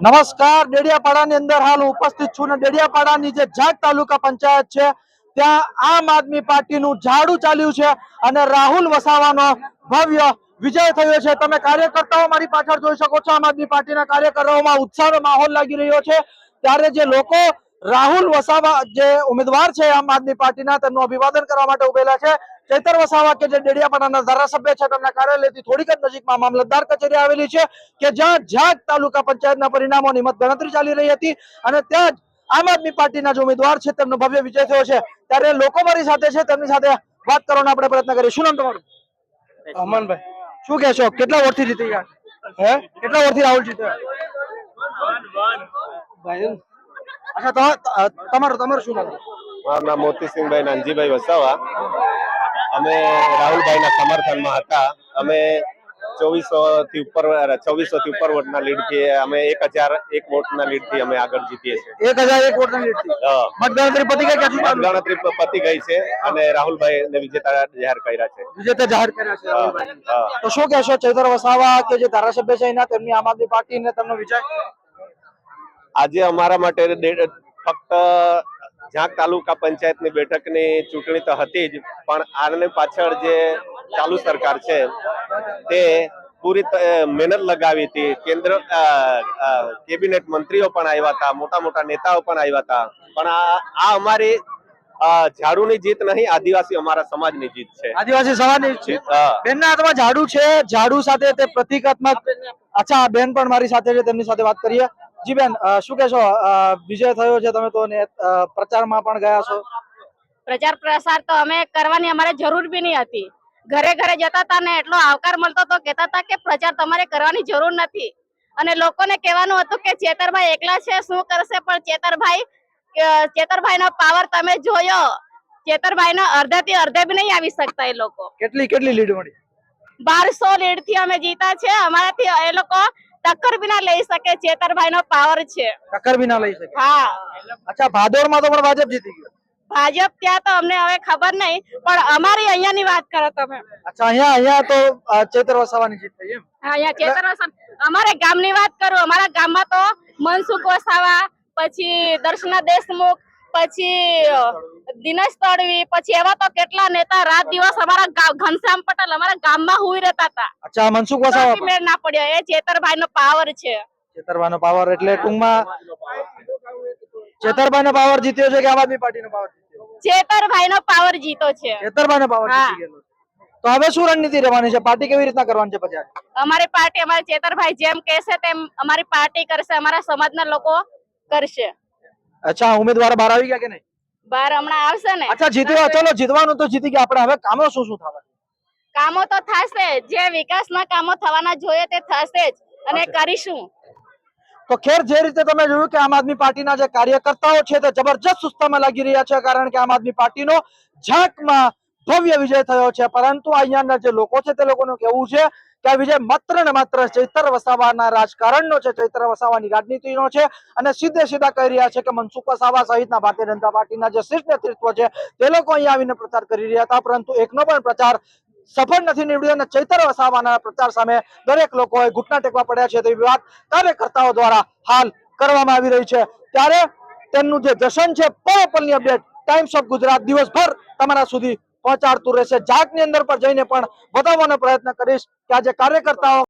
નમસ્કાર, ડેડિયાપાડાની અંદર હાલ ઉપસ્થિત છું ને ડેડિયાપાડાની જે જાટ તાલુકા પંચાયત છે, ત્યાં આમ આદમી પાર્ટીનું ઝાડુ ચાલ્યું છે અને રાહુલ વસાવાનો ભવ્ય વિજય થયો છે. તમે કાર્યકર્તાઓ મારી પાછળ જોઈ શકો છો, આમ આદમી પાર્ટીના કાર્યકરોમાં ઉત્સાહનો માહોલ લાગી રહ્યો છે. ત્યારે જે લોકો રાહુલ વસાવા જે ઉમેદવાર છે આમ આદમી પાર્ટીના, તેમનું અભિવાદન કરવા માટે ઉભેલા છે. ચૈતર વસાવા કે જે ડેડિયાપાડાના ધારાસભ્ય છે તેમના કાર્યાલયથી થોડીક જ નજીકમાં મામલતદાર કચેરી આવેલી છે કે જ્યાં જાગ તાલુકા પંચાયતના પરિણામોની મતગણતરી ચાલી રહી હતી અને ત્યાં જ આમ આદમી પાર્ટીના જે ઉમેદવાર છે તેમનો ભવ્ય વિજય થયો છે. ત્યારે લોકો મારી સાથે છે તેમની સાથે વાત કરવાનો આપણે પ્રયત્ન કરીએ. શું નામ તમારું? અમનભાઈ. શું કહેશો? કેટલા વર્ષથી જીતી ગયા હે? કેટલા વર્ષથી રાહુલ જીત્યો અચ્છા તમારું તમારું શું નામ? મારું નામ મોતીસિંહભાઈ નાનજીભાઈ વસાવા. અમે રાહુલભાઈના સમર્થનમાં હતા અમે ચોવીસો થી ઉપર ચોવીસો થી ઉપર વોટના લીડથી અમે એક હજાર એક વોટના લીડથી અમે આગળ જીતીએ છીએ એક હજાર એક વોટની લીડથી. મતગણતરી પતી ગઈ કે મતગણતરી છે? પતી ગઈ છે અને રાહુલભાઈ ને વિજેતા જાહેર કર્યા છે વિજેતા જાહેર કર્યા છે. તો શું કહેશો ચૈતર વસાવા કે જે ધારાસભ્ય છે એના તેમની આમ આદમી પાર્ટી ને તેમનો વિજય આજે અમારા માટે ફક્ત ઝાંક તાલુકા પંચાયતની બેઠકની ચૂંટણી તો હતી જ પણ આની પાછળ જે ચાલુ સરકાર છે તે પૂરી મહેનત લગાવી હતી. કેન્દ્ર કેબિનેટ મંત્રીઓ પણ આવ્યા હતા મોટા મોટા નેતાઓ પણ આવ્યા હતા. પણ આ આ અમારી ઝાડુની જીત નહીં આદિવાસી અમારા સમાજની જીત છે. આદિવાસી સમાજની છે હા. બેનના હાથમાં ઝાડુ છે ઝાડુ સાથે તે પ્રતિકાત્મક અચ્છા બેન પણ મારી સાથે છે તેમની સાથે વાત કરીએ. જી બેન શું કહેશો? વિજય થયો છે તમે તો ને પ્રચારમાં પણ ગયા છો. પ્રચાર પ્રસાર તો અમે કરવાની અમારે જરૂર બી નહીં હતી. ઘરે ઘરે જતા હતા ને એટલો આવકાર મળતો હતો કહેતા હતા કે પ્રચાર તમારે કરવાની જરૂર નથી. અને લોકોને કહેવાનું હતું કે ચેતરભાઈ એકલા છે શું કરશે? પણ ચેતરભાઈ ચેતરભાઈ નો પાવર તમે જોયો. ચેતરભાઈ નો અર્ધે થી અર્ધે બી નહીં આવી શકતા એ લોકો. કેટલી કેટલી લીડ મળી? બારસો લીડથી અમે જીતા છે. અમારાથી એ લોકો ટક્કર બી ના લઈ શકે ચેતરભાઈનો પાવર છે. ટક્કર બી ના લઈ શકે? હા. અચ્છા ભાદોરમાં તો પણ ભાજપ જીતી ગયો. ભાજપ ત્યાં તો અમને હવે ખબર નહીં પણ અમારી અહીંયાની વાત કરો તમે. અચ્છા અહીંયા અહીંયા તો ચેતર વસાવાની જીત થઈ એમ? હા, અહીંયા ચેતર વસાવા અમારે ગામની વાત કરું અમારા ગામમાં તો મનસુખ વસાવા પછી દર્શના દેશમુખ પછી દિનેશ તડવી પછી એવા તો કેટલા નેતા રાત દિવસ અમારા ઘનશ્યામ પટેલ અમારા ગામમાં હુઈ રહેતા હતા. અચ્છા મનસુખ વસાવા મેળ ના પડ્યો. એ ચેતરભાઈ નો પાવર છે. ચેતરભાઈનો પાવર એટલે ટૂંકમાં ચેતરભાઈનો પાવર જીત્યો છે કે આમ આદમી પાર્ટીનો પાવર ચેતરભાઈ નો પાવર જીતો છે. ચેતરભાઈનો પાવર હા. જીતી ગયેલો છે. તો હવે શું રણનીતિ રહેવાની છે? પાર્ટી કેવી રીતના કરવાની છે પછી અમારી પાર્ટી અમારે ચેતરભાઈ જેમ કહેશે તેમ અમારી પાર્ટી કરશે અમારા સમાજના લોકો કરશે. અચ્છા ઉમેદવાર બહાર આવી ગયા કે નહીં? બહાર હમણાં આવશે ને. અચ્છા જીત્યો ચલો જીતવાનું તો જીતી ગયા. આપણે હવે કામો શું શું થવા કામો તો થશે જે. વિકાસના કામો થવાના જોઈએ તે થશે જ. અને કરીશું. તો ખેર જે રીતે તમે જોયું કે આમ આદમી પાર્ટીના જે કાર્યકર્તાઓ છે તે જબરજસ્ત સુસ્તામાં લાગી રહ્યા છે કારણ કે આમ આદમી પાર્ટીનો ઝાંકમાં ભવ્ય વિજય થયો છે. પરંતુ અહીંયાના જે લોકો છે તે લોકોનું કહેવું છે કે આ વિજય માત્ર ને માત્ર ચૈતર વસાવાના રાજકારણનો છે. ચૈતર વસાવાની રાજનીતિનો છે અને સીધે સીધા કહી રહ્યા છે કે મનસુખ વસાવા સહિતના ભારતીય જનતા પાર્ટીના જે શીર્ષ નેતૃત્વ છે તે લોકો અહીંયા આવીને પ્રચાર કરી રહ્યા હતા. પરંતુ એકનો પણ પ્રચાર સફળ નથી નીવડ્યો અને ચૈતર વસાવાના પ્રચાર સામે દરેક લોકોએ ઘૂંટણા ટેકવા પડ્યા છે. તેવી વાત કાર્યકર્તાઓ દ્વારા હાલ કરવામાં આવી રહી છે. ત્યારે તેમનું જે જશન છે પળ પળની અપડેટ ટાઈમ્સ ઓફ ગુજરાત દિવસભર તમારા સુધી પહોંચાડતું રહેશે. જાગની અંદર પર જઈને પણ બતાવવાનો પ્રયત્ન કરીશ કે આજે કાર્યકર્તાઓ